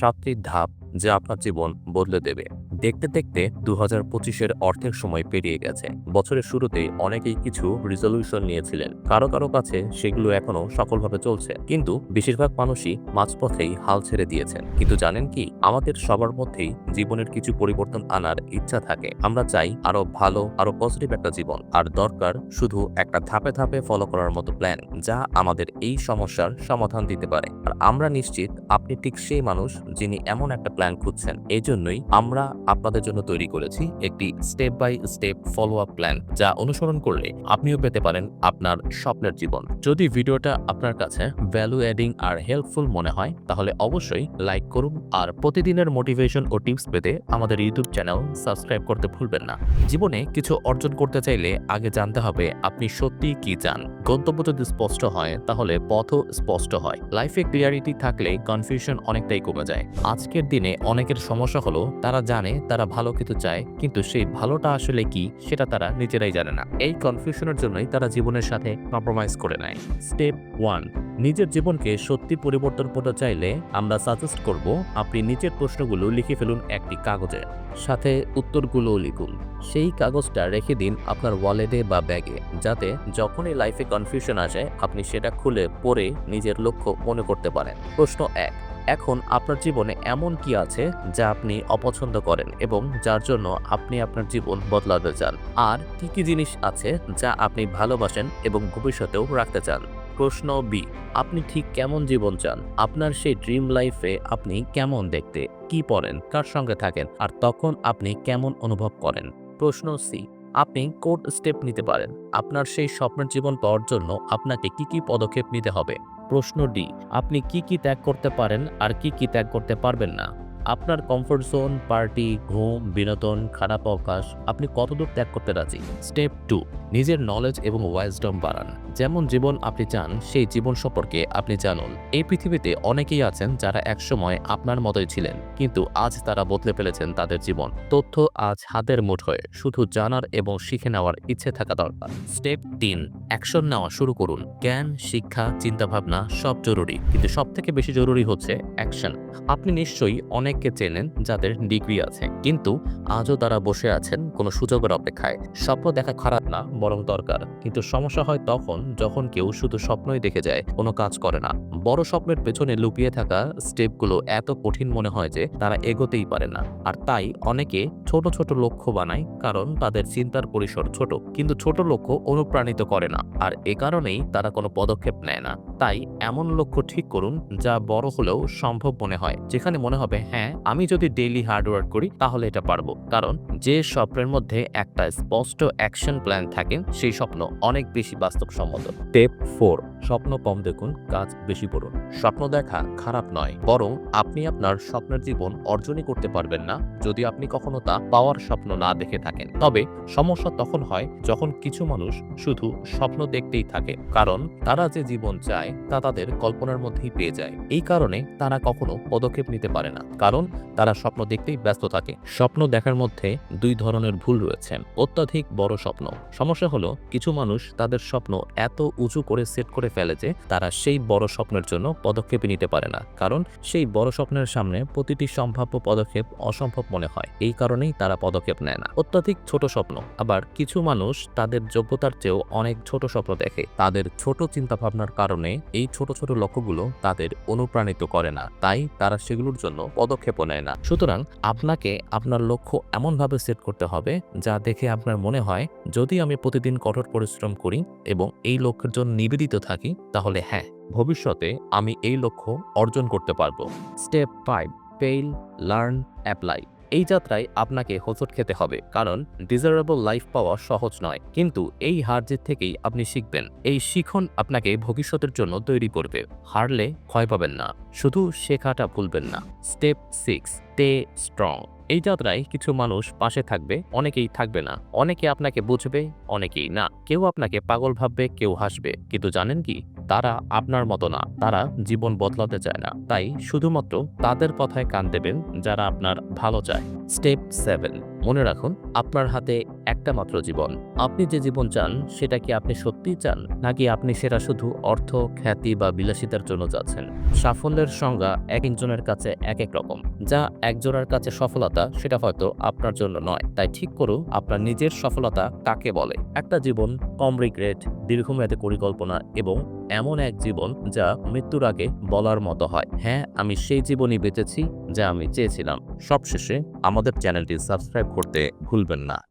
সাতটি ধাপ যা আপনার জীবন বদলে দেবে। দেখতে দেখতে দু হাজার পঁচিশের অর্ধেক সময় পেরিয়ে গেছে। বছরের শুরুতেই অনেকেই কিছু রিজলিউশন নিয়েছিলেন। কারও কারও কাছে সেগুলো এখনও সফলভাবে চলছে। কিন্তু বেশিরভাগ মানুষই মাঝপথেই হাল ছেড়ে দিয়েছেন। কিন্তু জানেন কি? আমাদের সবার মধ্যেই জীবনের কিছু পরিবর্তন আনার ইচ্ছা থাকে। আমরা চাই আরও ভালো আরও পজিটিভ একটা জীবন। আর দরকার শুধু একটা ধাপে ধাপে ফলো করার মতো প্ল্যান যা আমাদের এই সমস্যার সমাধান দিতে পারে। আর আমরা নিশ্চিত, আপনি ঠিক সেই মানুষ যিনি এমন একটা প্ল্যান খুঁজছেন। এই জন্যই আমরা আপনাদের জন্য তৈরি করেছি একটি step by step follow up plan যা অনুসরণ করলে আপনিও পেতে পারেন আপনার স্বপ্নের জীবন। যদি ভিডিওটা আপনার কাছে ভ্যালু অ্যাডিং আর হেল্পফুল মনে হয়, তাহলে অবশ্যই লাইক করুন আর প্রতিদিনের মোটিভেশন ও টিপস পেতে আমাদের ইউটিউব চ্যানেল সাবস্ক্রাইব করতে ভুলবেন না। জীবনে কিছু অর্জন করতে চাইলে আগে জানতে হবে আপনি সত্যি কি চান। গন্তব্য যদি স্পষ্ট হয়, তাহলে পথও স্পষ্ট হয়। লাইফে ক্লিয়ারিটি থাকলে কনফিউশন অনেকটাই কমে যায়। আজকের দিনে অনেকের সমস্যা হলো, তারা জানে তারা ভালো কিছু চায়, কিন্তু সেই ভালোটা আসলে কি, সেটা তারা নিজেরাই জানে না। এই কনফিউশনের জন্যই তারা জীবনের সাথে কম্প্রোমাইজ করে নেয়। স্টেপ ওয়ান নিজের জীবনকে সত্যি পরিবর্তন করতে চাইলে আমরা সাজেস্ট করব, আপনি নিচের প্রশ্নগুলো লিখে ফেলুন একটি কাগজে। সাথে উত্তরগুলোও লিখুন। সেই কাগজটা রেখে দিন আপনার ওয়ালেটে বা ব্যাগে যাতে যখনই লাইফে কনফিউশন আসে, আপনি সেটা খুলে পড়ে নিজের লক্ষ্য মনে করতে পারেন। প্রশ্ন এক এখন আপনার জীবনে এমন কি আছে যা আপনি অপছন্দ করেন এবং যার জন্য আপনি আপনার জীবন বদলাতে চান? আর কি কি জিনিস আছে যা আপনি ভালোবাসেন এবং ভবিষ্যতেও রাখতে চান? প্রশ্ন বি আপনি ঠিক কেমন জীবন চান? আপনার সেই ড্রিম লাইফে আপনি কেমন দেখতে? কি পড়েন? কার সঙ্গে থাকেন? আর তখন আপনি কেমন অনুভব করেন? প্রশ্ন সি আপনি কোড স্টেপ নিতে পারেন। আপনার সেই স্বপ্নের জীবন পাওয়ার জন্য আপনাকে কি কি পদক্ষেপ নিতে হবে? প্রশ্ন ডি, আপনি কি কি ত্যাগ করতে পারেন আর কি কি ত্যাগ করতে পারবেন না? আপনার কমফোর্ট জোন পার্টি ঘুম, বিনোদন, খারাপ অভ্যাস, আপনি কতদূর ত্যাগ করতে রাজি? স্টেপ টু নিজের নলেজ এবং ওয়াইজডম বাড়ান। যেমন জীবন আপনি চান, সেই জীবন সম্পর্কে আপনি জানুন। এই পৃথিবীতে অনেকেই আছেন যারা একসময় আপনার মতোই ছিলেন, কিন্তু আজ তারা বদলে ফেলেছেন তাদের জীবন। তথ্য আজ হাতের মুঠোয় শুধু জানার এবং শিখে নেওয়ার ইচ্ছে থাকা দরকার। স্টেপ তিন অ্যাকশন নেওয়া শুরু করুন। জ্ঞান, শিক্ষা, চিন্তাভাবনা সব জরুরি, কিন্তু সব থেকে বেশি জরুরি হচ্ছে অ্যাকশন আপনি নিশ্চয়ই অনেককে চেনেন যাদের ডিগ্রি আছে, কিন্তু আজও তারা বসে আছেন কোনো সুযোগের অপেক্ষায়। স্বপ্ন দেখা খারাপ না বরং দরকার। কিন্তু সমস্যা হয় তখন যখন কেউ শুধু স্বপ্নই দেখে যায়, কোনো কাজ করে না। বড় স্বপ্নের পেছনে লুকিয়ে থাকা স্টেপগুলো এত কঠিন মনে হয় যে তারা এগোতেই পারে না। আর তাই অনেকে ছোট ছোট লক্ষ্য বানায় কারণ তাদের চিন্তার পরিসর ছোট। কিন্তু ছোট লক্ষ্য অনুপ্রাণিত করে না। আর এ কারণেই তারা কোনো পদক্ষেপ নেয় না। তাই এমন লক্ষ্য ঠিক করুন যা বড় হলেও সম্ভব মনে হয়, যেখানে মনে হবে হ্যাঁ আমি যদি ডেইলি হার্ডওয়ার্ক করি, তাহলে এটা পারব। কারণ যে স্বপ্নের মধ্যে একটা স্পষ্ট অ্যাকশন প্ল্যান থাকে, সেই স্বপ্ন অনেক বেশি বাস্তবসম্মত। টেপ ফোর স্বপ্ন কম দেখুন, কাজ বেশি পড়ুন স্বপ্ন দেখা খারাপ নয়, বরং আপনি আপনার স্বপ্নের জীবন অর্জনই করতে পারবেন না, যদি আপনি কখনো তা পাওয়ার স্বপ্ন না দেখে থাকেন। তবে সমস্যা তখন হয় যখন কিছু মানুষ শুধু স্বপ্ন দেখতেই থাকে, কারণ তারা যে জীবন চায় তা তাদের কল্পনার মধ্যেই পেয়ে যায়। এই কারণে তারা কখনো পদক্ষেপ নিতে পারে না। কারণ তারা স্বপ্ন দেখতেই ব্যস্ত থাকে। স্বপ্ন দেখার মধ্যে দুই ধরনের ভুল রয়েছে। অত্যাধিক বড় স্বপ্ন। সমস্যা হলো কিছু মানুষ তাদের স্বপ্ন এত উঁচু করে সেট করে ফেলে যে তারা সেই বড় স্বপ্নের জন্য পদক্ষেপ নিতে পারে না। কারণ সেই বড় স্বপ্নের সামনে প্রতিটি সম্ভাব্য পদক্ষেপ অসম্ভব মনে হয়। এই কারণেই তারা পদক্ষেপ নেয় না। অত্যাধিক ছোট স্বপ্ন। আবার কিছু মানুষ তাদের যোগ্যতার চেয়েও অনেক ছোট স্বপ্ন দেখে। তাদের ছোট চিন্তা ভাবনার কারণে এই ছোট ছোট লক্ষ্যগুলো তাদের অনুপ্রাণিত করে না, তাই তারা সেগুলোর জন্য পদক্ষেপও নেয় না। সুতরাং আপনাকে আপনার লক্ষ্য এমনভাবে সেট করতে হবে, যা দেখে আপনার মনে হয়, যদি আমি প্রতিদিন কঠোর পরিশ্রম করি এবং এই লক্ষ্যের জন্য নিবেদিত থাকি, তাহলে হ্যাঁ ভবিষ্যতে আমি এই লক্ষ্য অর্জন করতে পারব। Step five fail learn apply এই যাত্রায় আপনাকে হোঁচট খেতে হবে, কারণ ডিজারেবল লাইফ পাওয়া সহজ নয়। কিন্তু এই হার জিত থেকেই আপনি শিখবেন, এই শিখন আপনাকে ভবিষ্যতের জন্য তৈরি করবে। হারলে ভয় পাবেন না, শুধু শেখাটা ভুলবেন না। Step six, stay strong. এই যাত্রায় কিছু মানুষ পাশে থাকবে, অনেকেই থাকবে না। অনেকে আপনাকে বুঝবে, অনেকেই না। কেউ আপনাকে পাগল ভাববে, কেউ হাসবে। কিন্তু জানেন কি? তারা আপনার মতো না। তারা জীবন বদলাতে চায় না। তাই শুধুমাত্র তাদের কথায় কান দেবেন যারা আপনার ভালো চায়। স্টেপ সেভেন, মনে রাখুন, আপনার হাতে একটা মাত্র জীবন। আপনি যে জীবন চান, সেটা কি আপনি সত্যিই চান, নাকি আপনি সেটা শুধু অর্থ, খ্যাতি বা বিলাসিতার জন্য যাচ্ছেন? সাফল্যের সংজ্ঞা এক একজনের কাছে এক এক রকম। যা একজনের কাছে সফলতা, সেটা হয়তো আপনার জন্য নয়। তাই ঠিক করুন, আপনার নিজের সফলতা কাকে বলে? একটা জীবন, কম রিগ্রেট দীর্ঘমেয়াদী পরিকল্পনা এবং এমন এক জীবন যা মৃত্যুর আগে বলার মতো হয়। হ্যাঁ আমি সেই জীবনই বেঁচেছি যা আমি চেয়েছিলাম। সবশেষে আমাদের চ্যানেলটি সাবস্ক্রাইব করতে ভুলবেন না।